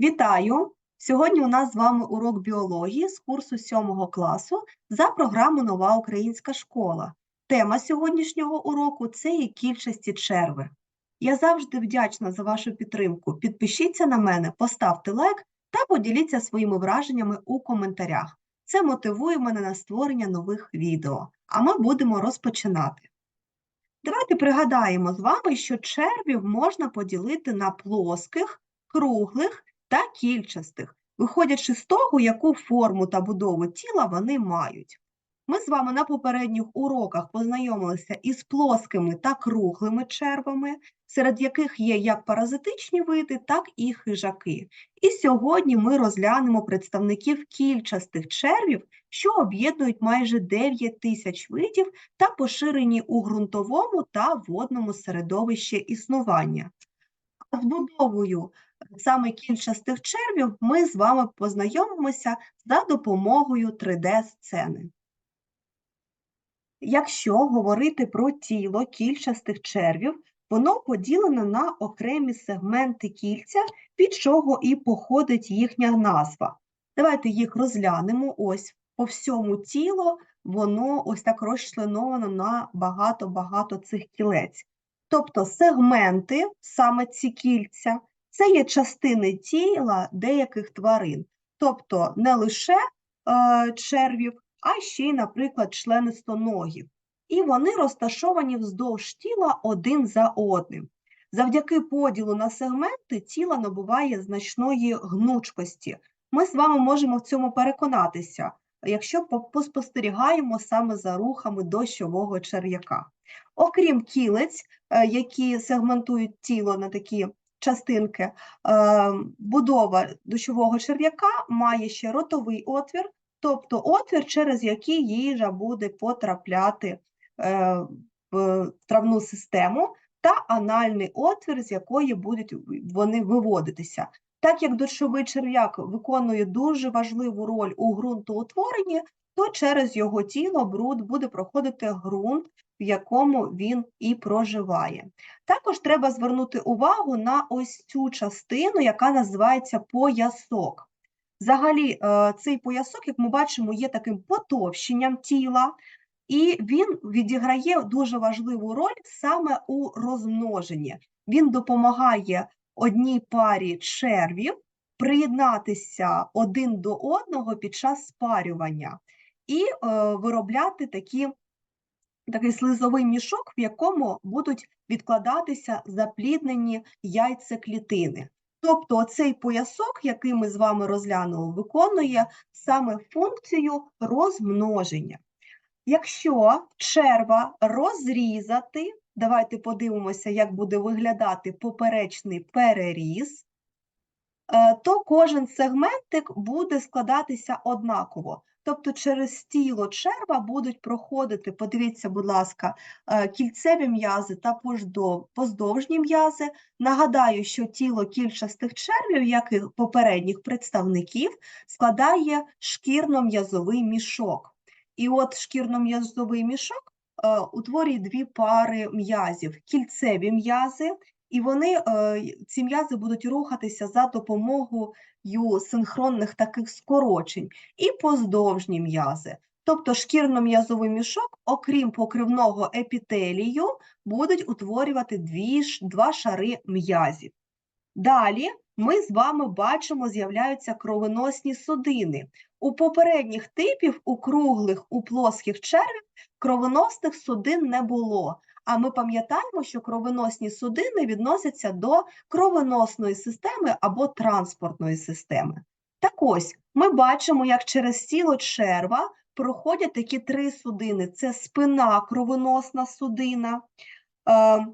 Вітаю! Сьогодні у нас з вами урок біології з курсу 7 класу за програмою Нова Українська школа. Тема сьогоднішнього уроку це є кільчасті черви. Я завжди вдячна за вашу підтримку. Підпишіться на мене, поставте лайк та поділіться своїми враженнями у коментарях. Це мотивує мене на створення нових відео. А ми будемо розпочинати. Давайте пригадаємо з вами, що червів можна поділити на плоских, круглих та кільчастих, виходячи з того, яку форму та будову тіла вони мають. Ми з вами на попередніх уроках познайомилися із плоскими та круглими червами, серед яких є як паразитичні види, так і хижаки. І сьогодні ми розглянемо представників кільчастих червів, що об'єднують майже 9 тисяч видів та поширені у ґрунтовому та водному середовищі існування. З будовою саме кільчастих червів ми з вами познайомимося за допомогою 3D-сцени. Якщо говорити про тіло кільчастих червів, воно поділене на окремі сегменти кільця, від чого і походить їхня назва. Давайте їх розглянемо. Ось по всьому тілу воно ось так розчленовано на багато-багато цих кілець. Тобто сегменти, саме ці кільця, це є частини тіла деяких тварин, тобто не лише е, червів, а ще й, наприклад, членистоногів. І вони розташовані вздовж тіла один за одним. Завдяки поділу на сегменти тіло набуває значної гнучкості. Ми з вами можемо в цьому переконатися, якщо поспостерігаємо саме за рухами дощового черв'яка. Окрім кілець, е, які сегментують тіло на такі частинки, е, будова дощового черв'яка має ще ротовий отвір, тобто отвір, через який їжа буде потрапляти е, в травну систему, та анальний отвір, з якої будуть вони виводитися. Так як дощовий черв'як виконує дуже важливу роль у ґрунтоутворенні, то через його тіло бруд буде проходити ґрунт, в якому він і проживає. Також треба звернути увагу на ось цю частину, яка називається поясок. Взагалі, е, цей поясок, як ми бачимо, є таким потовщенням тіла, і він відіграє дуже важливу роль саме у розмноженні. Він допомагає одній парі червів приєднатися один до одного під час спарювання і е, виробляти такі, такий слизовий мішок, в якому будуть відкладатися запліднені яйцеклітини. Тобто цей поясок, який ми з вами розглянули, виконує саме функцію розмноження. Якщо черва розрізати, давайте подивимося, як буде виглядати поперечний переріз, е, то кожен сегментик буде складатися однаково. Тобто через тіло черва будуть проходити, подивіться, будь ласка, е, кільцеві м'язи та поздовжні м'язи. Нагадаю, що тіло кільчастих червів, як і попередніх представників, складає шкірно-м'язовий мішок. І от шкірно-м'язовий мішок е, утворює дві пари м'язів: кільцеві м'язи, і вони, е, ці м'язи будуть рухатися за допомогою синхронних таких скорочень, і поздовжні м'язи. Тобто шкірно-м'язовий мішок, окрім покривного епітелію, будуть утворювати дві, два шари м'язів. Далі ми з вами бачимо, з'являються кровоносні судини. У попередніх типів, у круглих, у плоских червів, кровоносних судин не було. А ми пам'ятаємо, що кровоносні судини відносяться до кровоносної системи або транспортної системи. Так ось ми бачимо, як через тіло черва проходять такі три судини: це спина кровоносна судина, е,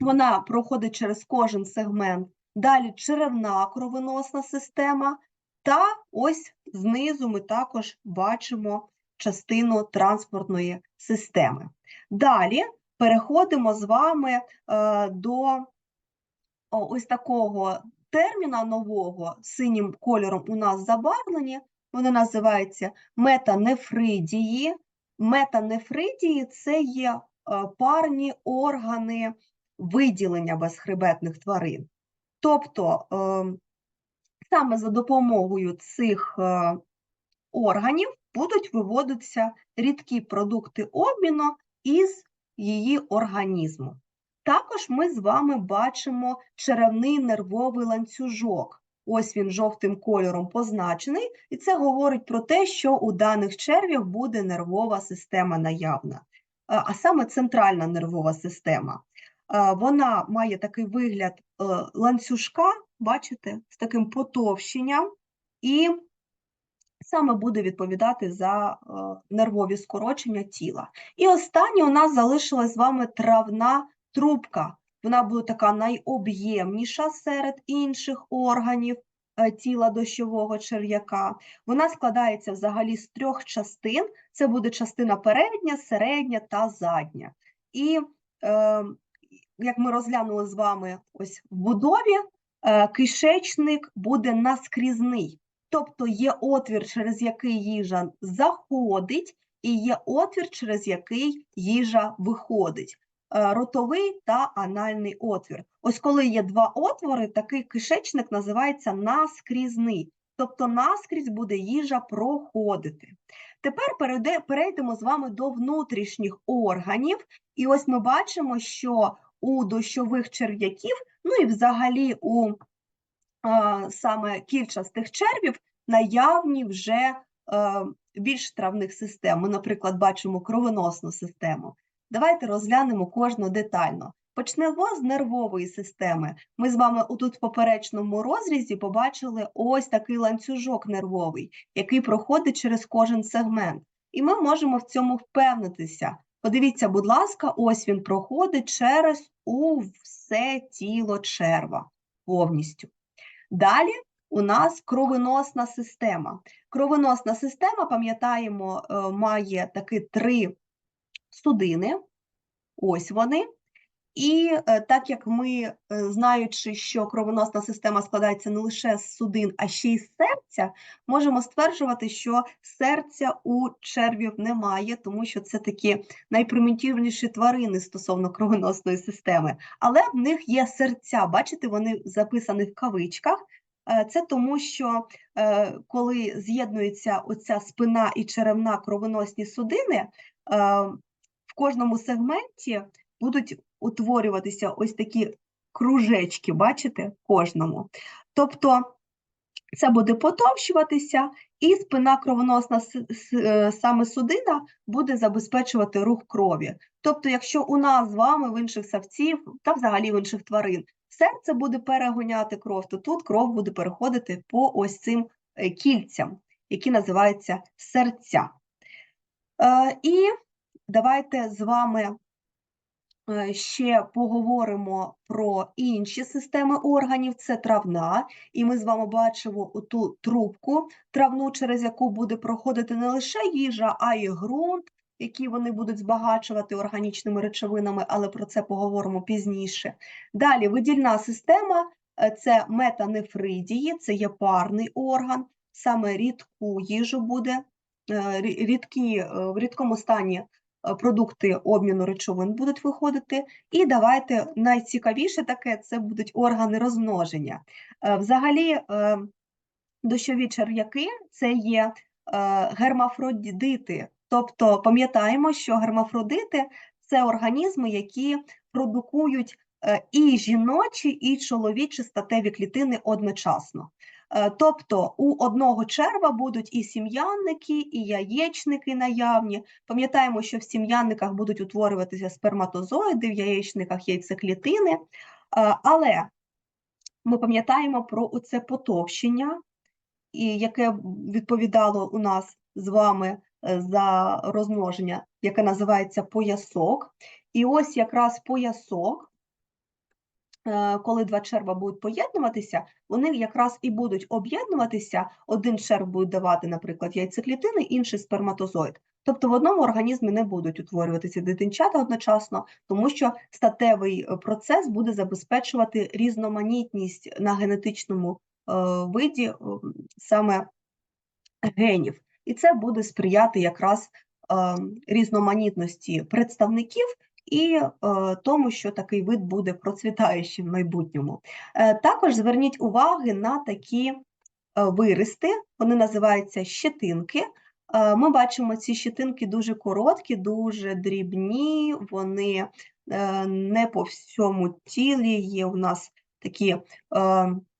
вона проходить через кожен сегмент, далі черевна кровоносна система, та ось знизу ми також бачимо частину транспортної системи. Далі переходимо з вами е, до ось такого терміна нового, синім кольором у нас забарвлені, вони називаються метанефридії. Метанефридії це є е, парні органи виділення безхребетних тварин. Тобто ем, саме за допомогою цих е, органів будуть виводитися рідкі продукти обміну із її організму. Також ми з вами бачимо черевний нервовий ланцюжок. Ось він жовтим кольором позначений, і це говорить про те, що у даних червів буде нервова система наявна, а саме центральна нервова система. Вона має такий вигляд е, ланцюжка, бачите, з таким потовщенням, і саме буде відповідати за е, нервові скорочення тіла. І останнє у нас залишилась з вами травна трубка. Вона буде така найоб'ємніша серед інших органів е, тіла дощового черв'яка. Вона складається взагалі з трьох частин: це буде частина передня, середня та задня. І е, як ми розглянули з вами ось в будові, е, кишечник буде наскрізний. Тобто є отвір, через який їжа заходить, і є отвір, через який їжа виходить. Е, Ротовий та анальний отвір. Ось коли є два отвори, такий кишечник називається наскрізний. Тобто наскрізь буде їжа проходити. Тепер перейдемо з вами до внутрішніх органів. І ось ми бачимо, що у дощових черв'яків, ну і взагалі у саме кільчастих червів наявні вже більш травних систем. Ми, наприклад, бачимо кровоносну систему. Давайте розглянемо кожну детально. Почнемо з нервової системи. Ми з вами тут в поперечному розрізі побачили ось такий ланцюжок нервовий, який проходить через кожен сегмент. І ми можемо в цьому впевнитися. Подивіться, будь ласка, ось він проходить через усе тіло черва повністю. Далі у нас кровоносна система. Кровоносна система, пам'ятаємо, е, має такі три судини. Ось вони. І е, так як ми, е, знаючи, що кровоносна система складається не лише з судин, а ще й з серця, можемо стверджувати, що серця у червів немає, тому що це такі найпримітивніші тварини стосовно кровоносної системи. Але в них є серця. Бачите, вони записані в кавичках. Е, Це тому, що коли з'єднується оця спина і черевна кровоносні судини, в кожному сегменті будуть утворюватися ось такі кружечки, бачите, кожному. Тобто це буде потовщуватися, і спина кровоносна е, саме судина буде забезпечувати рух крові. Тобто, якщо у нас з вами в інших савців та взагалі в інших тварин серце буде перегоняти кров, то тут кров буде переходити по ось цим е, кільцям, які називаються серця. Е, І давайте з вами ще поговоримо про інші системи органів. Це травна, і ми з вами бачимо ту трубку травну, через яку буде проходити не лише їжа, а й ґрунт, який вони будуть збагачувати органічними речовинами, але про це поговоримо пізніше. Далі видільна система е, це метанефридії, це є парний орган, саме рідку їжу буде, е, рідкі, е, в рідкому стані е, продукти обміну речовин будуть виходити. І давайте найцікавіше таке це будуть органи розмноження. Е, Взагалі, е, дощові черв'яки це є е, гермафродити. Тобто пам'ятаємо, що гермафродити це організми, які продукують е, і жіночі, і чоловічі статеві клітини одночасно. Е, Тобто у одного черва будуть і сім'янники, і яєчники наявні. Пам'ятаємо, що в сім'янниках будуть утворюватися сперматозоїди, в яєчниках яйцеклітини. Е, Але ми пам'ятаємо про оце потовщення, яке відповідало у нас з вами е, за розмноження, яке називається поясок. І ось якраз поясок, коли два черва будуть поєднуватися, вони якраз і будуть об'єднуватися. Один черв буде давати, наприклад, яйцеклітини, інший сперматозоїд. Тобто в одному організмі не будуть утворюватися дитинчата одночасно, тому що статевий е, процес буде забезпечувати різноманітність на генетичному е, виді е, саме генів. І це буде сприяти якраз е, різноманітності представників і е, тому, що такий вид буде процвітаючим в майбутньому. Е, також зверніть уваги на такі виристи, вони називаються щетинки. Е, Ми бачимо, ці щетинки дуже короткі, дуже дрібні, вони е, не по всьому тілі є у нас такі е,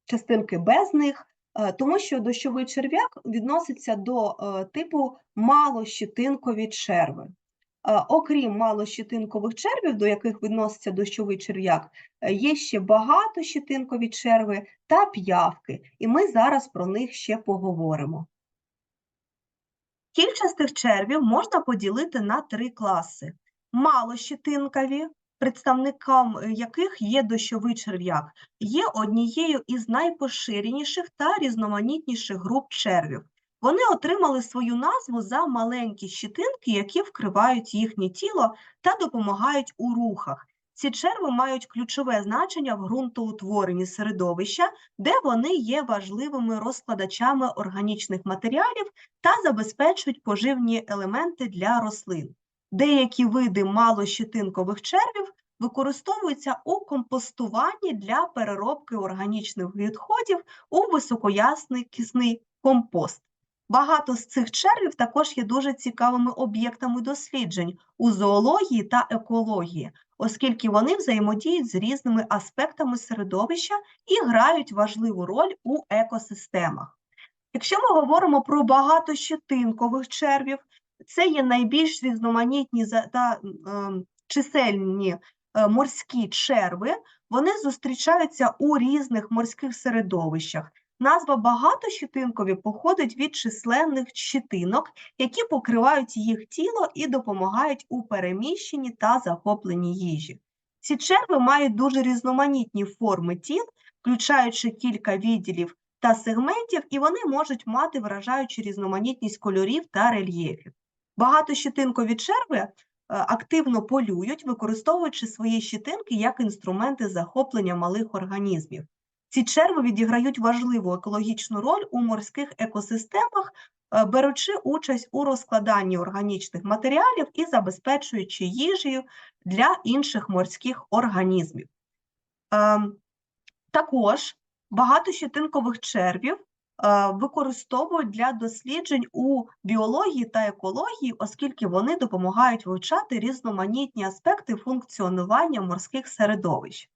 частинки без них, е, тому що дощовий черв'як відноситься до е, типу малощетинкові черви. Окрім малощетинкових червів, до яких відноситься дощовий черв'як, е, є ще багатощетинкові черви та п'явки, і ми зараз про них ще поговоримо. Кільчастих червів можна поділити на три класи: малощетинкові, представникам е, яких є дощовий черв'як, є однією із найпоширеніших та різноманітніших груп червів. Вони отримали свою назву за маленькі щитинки, які вкривають їхнє тіло та допомагають у рухах. Ці черви мають ключове значення в ґрунтоутворенні середовища, де вони є важливими розкладачами органічних матеріалів та забезпечують поживні елементи для рослин. Деякі види малощетинкових червів використовуються у компостуванні для переробки органічних відходів у високоясний кисний компост. Багато з цих червів також є дуже цікавими об'єктами досліджень у зоології та екології, оскільки вони взаємодіють з різними аспектами середовища і грають важливу роль у екосистемах. Якщо ми говоримо про багатощетинкових червів, це є найбільш різноманітні та е, чисельні е, морські черви, вони зустрічаються у різних морських середовищах. Назва багатощетинкові походить від численних щитинок, які покривають їх тіло і допомагають у переміщенні та захопленні їжі. Ці черви мають дуже різноманітні форми тіл, включаючи кілька відділів та сегментів, і вони можуть мати вражаючу різноманітність кольорів та рельєфів. Багатощетинкові черви е, активно полюють, використовуючи свої щитинки як інструменти захоплення малих організмів. Ці черви відіграють важливу екологічну роль у морських екосистемах, е, беручи участь у розкладанні органічних матеріалів і забезпечуючи їжею для інших морських організмів. Ем, також багато щетинкових червів е, використовують для досліджень у біології та екології, оскільки вони допомагають вивчати різноманітні аспекти функціонування морських середовищ.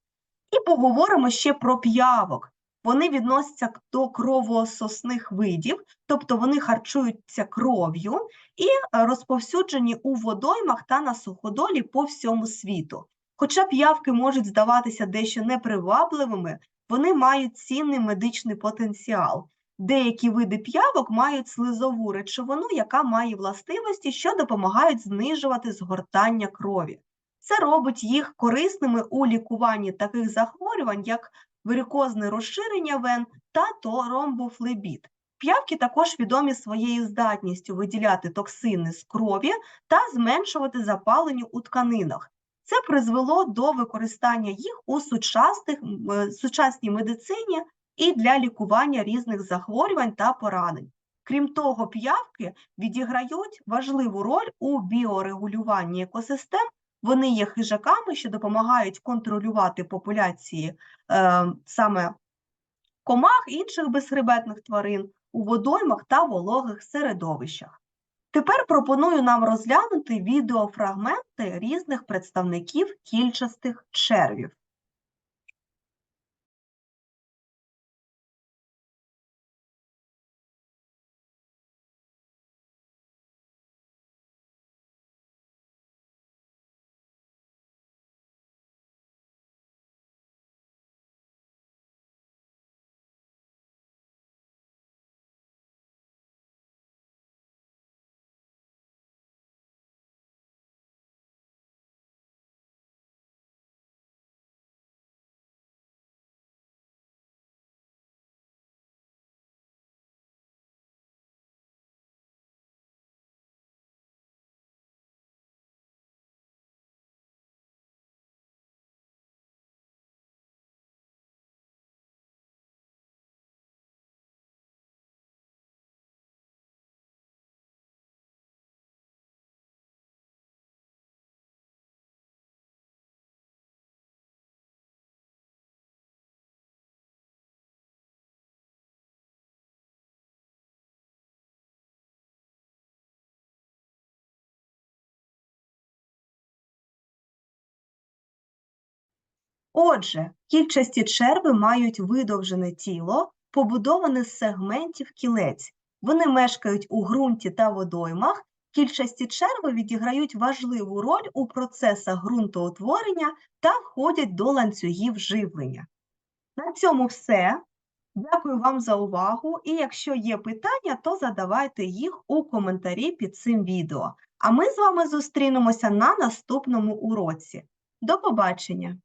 І поговоримо ще про п'явок. Вони відносяться до кровососних видів, тобто вони харчуються кров'ю і е, розповсюджені у водоймах та на суходолі по всьому світу. Хоча п'явки можуть здаватися дещо непривабливими, вони мають цінний медичний потенціал. Деякі види п'явок мають слизову речовину, яка має властивості, що допомагають знижувати згортання крові. Це робить їх корисними у лікуванні таких захворювань, як варикозне розширення вен та ромбофлебіт. П'явки також відомі своєю здатністю виділяти токсини з крові та зменшувати запалення у тканинах. Це призвело до використання їх у сучасних, сучасній медицині і для лікування різних захворювань та поранень. Крім того, п'явки відіграють важливу роль у біорегулюванні екосистем вони є хижаками, що допомагають контролювати популяції е, саме комах інших безхребетних тварин у водоймах та вологих середовищах. Тепер пропоную нам розглянути відеофрагменти різних представників кільчастих червів. Отже, кільчасті черви мають видовжене тіло, побудоване з сегментів кілець. Вони мешкають у ґрунті та водоймах. Кільчасті черви відіграють важливу роль у процесах ґрунтоутворення та входять до ланцюгів живлення. На цьому все. Дякую вам за увагу. І якщо є питання, то задавайте їх у коментарі під цим відео. А ми з вами зустрінемося на наступному уроці. До побачення!